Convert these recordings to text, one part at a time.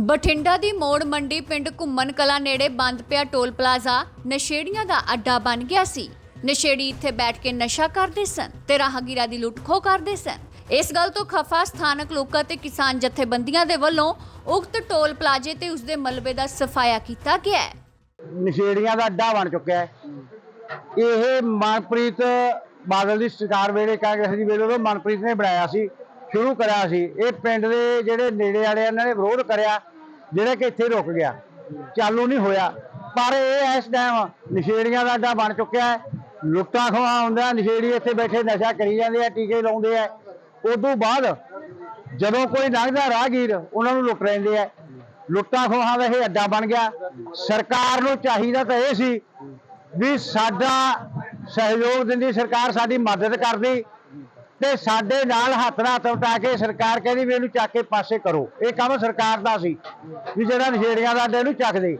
ਬਠਿੰਡਾ ਦੀ ਮੋੜ ਮੰਡੀ ਪਿੰਡ ਘੁੰਮਣ ਕਲਾ ਨੇੜੇ ਬੰਦ ਪਿਆ ਟੋਲ ਪਲਾਜ਼ਾ। ਨਸ਼ੇੜੀਆਂ ਦਾ ਅੱਡਾ ਬਣ ਗਿਆ ਸੀ। ਨਸ਼ੇੜੀ ਇੱਥੇ ਬੈਠ ਕੇ ਨਸ਼ਾ ਕਰਦੇ ਸਨ ਤੇ ਰਾਹਗੀਰਾਂ ਦੀ ਲੁੱਟ-ਖੋਹ ਕਰਦੇ ਸਨ। ਇਸ ਗੱਲ ਤੋਂ ਖਫਾ ਸਥਾਨਕ ਲੋਕਾਂ ਤੇ ਕਿਸਾਨ ਜਥੇਬੰਦੀਆਂ ਦੇ ਵੱਲੋਂ ਉਕਤ ਟੋਲ ਪਲਾਜ਼ੇ ਤੇ ਉਸਦੇ ਮਲਬੇ ਦਾ ਸਫਾਇਆ ਕੀਤਾ ਗਿਆ ਹੈ। ਨਸ਼ੇੜੀਆਂ ਦਾ ਅੱਡਾ ਬਣ ਚੁੱਕਿਆ ਹੈ। ਇਹ ਮਨਪ੍ਰੀਤ ਬਾਦਲ ਦੀ ਸਰਕਾਰ ਵੇਲੇ ਕਾਂਗਰਸ ਦੀ ਵੇਲੇ ਉਹ ਮਨਪ੍ਰੀਤ ਨੇ ਬਣਾਇਆ ਸੀ। ਸ਼ੁਰੂ ਕਰਿਆ ਸੀ। ਇਹ ਪਿੰਡ ਦੇ ਜਿਹੜੇ ਨੇੜੇ ਵਾਲੇ ਇਹਨਾਂ ਨੇ ਵਿਰੋਧ ਕਰਿਆ, ਜਿਹੜਾ ਕਿ ਇੱਥੇ ਰੁਕ ਗਿਆ। ਚਾਲੂ ਨਹੀਂ ਹੋਇਆ। ਪਰ ਇਹ ਇਸ ਟਾਈਮ ਨਸ਼ੇੜੀਆਂ ਦਾ ਅੱਡਾ ਬਣ ਚੁੱਕਿਆ ਹੈ। ਲੁੱਟਾਂ ਖੋਹਾਂ ਹੁੰਦਾ ਨਸ਼ੇੜੀ ਇੱਥੇ ਬੈਠੇ ਨਸ਼ਾ ਕਰੀ ਜਾਂਦੇ ਆ, ਟੀਕੇ ਲਾਉਂਦੇ ਆ। ਉਦੋਂ ਬਾਅਦ ਜਦੋਂ ਕੋਈ ਲੰਘਦਾ ਰਾਹਗੀਰ, ਉਹਨਾਂ ਨੂੰ ਲੁੱਟ ਲੈਂਦੇ ਆ। ਲੁੱਟਾਂ ਖੋਹਾਂ ਦਾ ਇਹ ਅੱਡਾ ਬਣ ਗਿਆ। ਸਰਕਾਰ ਨੂੰ ਚਾਹੀਦਾ ਤਾਂ ਇਹ ਸੀ ਵੀ ਸਾਡਾ ਸਹਿਯੋਗ ਦਿੰਦੀ, ਸਰਕਾਰ ਸਾਡੀ ਮਦਦ ਕਰਦੀ। ਤੇ ਸਾਡੇ ਨਾਲ ਹੱਥ ਨਾਲ ਹੱਥ ਉਟਾ ਕੇ ਸਰਕਾਰ ਕਹਿੰਦੀ ਵੀ ਇਹਨੂੰ ਚੱਕ ਕੇ ਪਾਸੇ ਕਰੋ। ਇਹ ਕੰਮ ਸਰਕਾਰ ਦਾ ਸੀ, ਵੀ ਜਿਹੜਾ ਨਸ਼ੇੜੀਆਂ ਦਾ ਅੱਡਾ ਇਹਨੂੰ ਚੱਕ ਦੇ।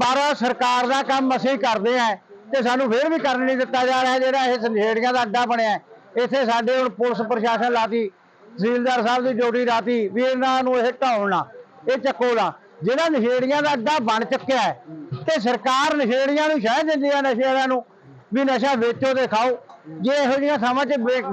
ਪਰ ਸਰਕਾਰ ਦਾ ਕੰਮ ਅਸੀਂ ਕਰਦੇ ਆ ਤੇ ਸਾਨੂੰ ਫੇਰ ਵੀ ਕਰਨ ਨਹੀਂ ਦਿੱਤਾ ਜਾ ਰਿਹਾ ਜਿਹੜਾ ਇਹ ਨਸ਼ੇੜੀਆਂ ਦਾ ਅੱਡਾ ਬਣਿਆ। ਇੱਥੇ ਸਾਡੇ ਹੁਣ ਪੁਲਿਸ ਪ੍ਰਸ਼ਾਸਨ ਲਾਤੀ ਤਹਿਸੀਲਦਾਰ ਸਾਹਿਬ ਦੀ ਡਿਊਟੀ ਰਾਤੀ ਵੀ ਇਹਨਾਂ ਨੂੰ ਇਹ ਢਾਉਣ ਨਾ, ਇਹ ਚੱਕੋ ਨਾ। ਜਿਹੜਾ ਨਸ਼ੇੜੀਆਂ ਦਾ ਅੱਡਾ ਬਣ ਚੁੱਕਿਆ ਹੈ ਤੇ ਸਰਕਾਰ ਨਸ਼ੇੜੀਆਂ ਨੂੰ ਸ਼ਹਿ ਦਿੰਦੀ ਆ ਨਸ਼ੇ ਨੂੰ, ਵੀ ਨਸ਼ਾ ਵੇਚੋ ਤੇ ਖਾਓ। ਜੇ ਇਹੋ ਜਿਹੀਆਂ ਥਾਵਾਂ 'ਚ ਵੇ-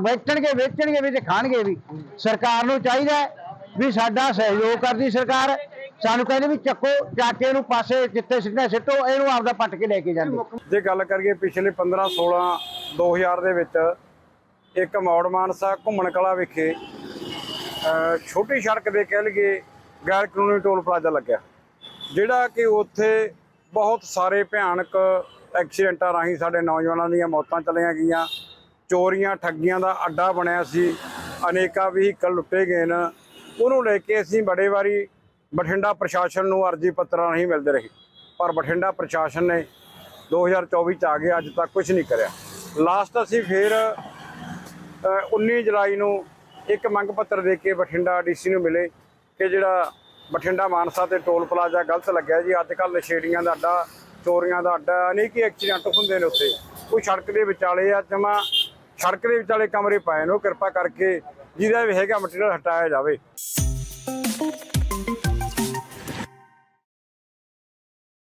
ਵੇਚਣਗੇ ਵੀ ਤੇ ਖਾਣਗੇ ਵੀ। ਸਰਕਾਰ ਨੂੰ ਚਾਹੀਦਾ ਵੀ ਸਾਡਾ ਸਹਿਯੋਗ ਕਰਦੀ ਸਰਕਾਰ। ਸਾਨੂੰ ਕਹਿੰਦੇ ਵੀ ਚੱਕੋ ਚਾਕੇ ਨੂੰ ਪਾਸੇ ਜਿੱਥੇ ਸਿੱਟਣਾ ਸਿੱਟੋ, ਇਹਨੂੰ ਆਪਦਾ ਪੱਟ ਕੇ ਲੈ ਕੇ ਜਾਂਦੇ। ਜੇ ਗੱਲ ਕਰੀਏ ਪਿਛਲੇ 15 16 2000 ਦੇ ਵਿੱਚ, ਇੱਕ ਮੌੜ ਮਾਨਸਾ ਘੁੰਮਣ ਕਲਾ ਵਿਖੇ, ਅਹ, ਛੋਟੀ ਸੜਕ ਦੇ ਕਹਿ ਲਈਏ ਗੈਰ ਕਾਨੂੰਨੀ ਟੋਲ ਪਲਾਜ਼ਾ ਲੱਗਿਆ। ਜਿਹੜਾ ਕਿ ਉੱਥੇ ਬਹੁਤ ਸਾਰੇ ਭਿਆਨਕ ਐਕਸੀਡੈਂਟਾਂ ਰਾਹੀਂ ਸਾਡੇ ਨੌਜਵਾਨਾਂ ਦੀਆਂ ਮੌਤਾਂ ਚਲੀਆਂ ਗਈਆਂ। ਚੋਰੀਆਂ ਠੱਗੀਆਂ ਦਾ ਅੱਡਾ ਬਣਿਆ ਸੀ। ਅਨੇਕਾਂ ਵਹੀਕਲ ਲੁੱਟੇ ਗਏ ਨੇ। ਉਹਨੂੰ ਲੈ ਕੇ ਅਸੀਂ ਬੜੇ ਵਾਰੀ ਬਠਿੰਡਾ ਪ੍ਰਸ਼ਾਸਨ ਨੂੰ ਅਰਜੀ ਪੱਤਰਾਂ ਨਹੀਂ ਮਿਲਦੇ ਰਹੇ। ਪਰ ਬਠਿੰਡਾ ਪ੍ਰਸ਼ਾਸਨ ਨੇ 2024 ਚ ਆ ਗਿਆ ਅੱਜ ਤੱਕ ਕੁਝ ਨਹੀਂ ਕਰਿਆ। ਲਾਸਟ ਅਸੀਂ ਫਿਰ ਅ, 19 ਜੁਲਾਈ ਨੂੰ ਇੱਕ ਮੰਗ ਪੱਤਰ ਦੇ ਕੇ ਬਠਿੰਡਾ ਡੀਸੀ ਨੂੰ ਮਿਲੇ ਕਿ ਜਿਹੜਾ ਬਠਿੰਡਾ ਮਾਨਸਾ ਤੇ ਟੋਲ ਪਲਾਜ਼ਾ ਗਲਤ ਲੱਗਿਆ ਜੀ। ਅੱਜ ਕੱਲ ਨਸ਼ੇੜੀਆਂ ਦਾ ਅੱਡਾ ਚੋਰੀਆਂ ਦਾ ਅੱਡਾ ਅਨੇਕ ਐਕਸੀਡੈਂਟ ਹੁੰਦੇ ਨੇ ਉੱਥੇ। ਉਹ ਸੜਕ ਦੇ ਵਿਚਾਲੇ ਆ ਜਮਾ, ਸੜਕ ਦੇ ਵਿਚਾਲੇ ਕਮਰੇ ਪਾਏ ਨੇ, ਉਹ ਕਿਰਪਾ ਕਰਕੇ ਜਿਹਦਾ ਵੀ ਹੈਗਾ ਮਟੀਰੀਅਲ ਹਟਾਇਆ ਜਾਵੇ।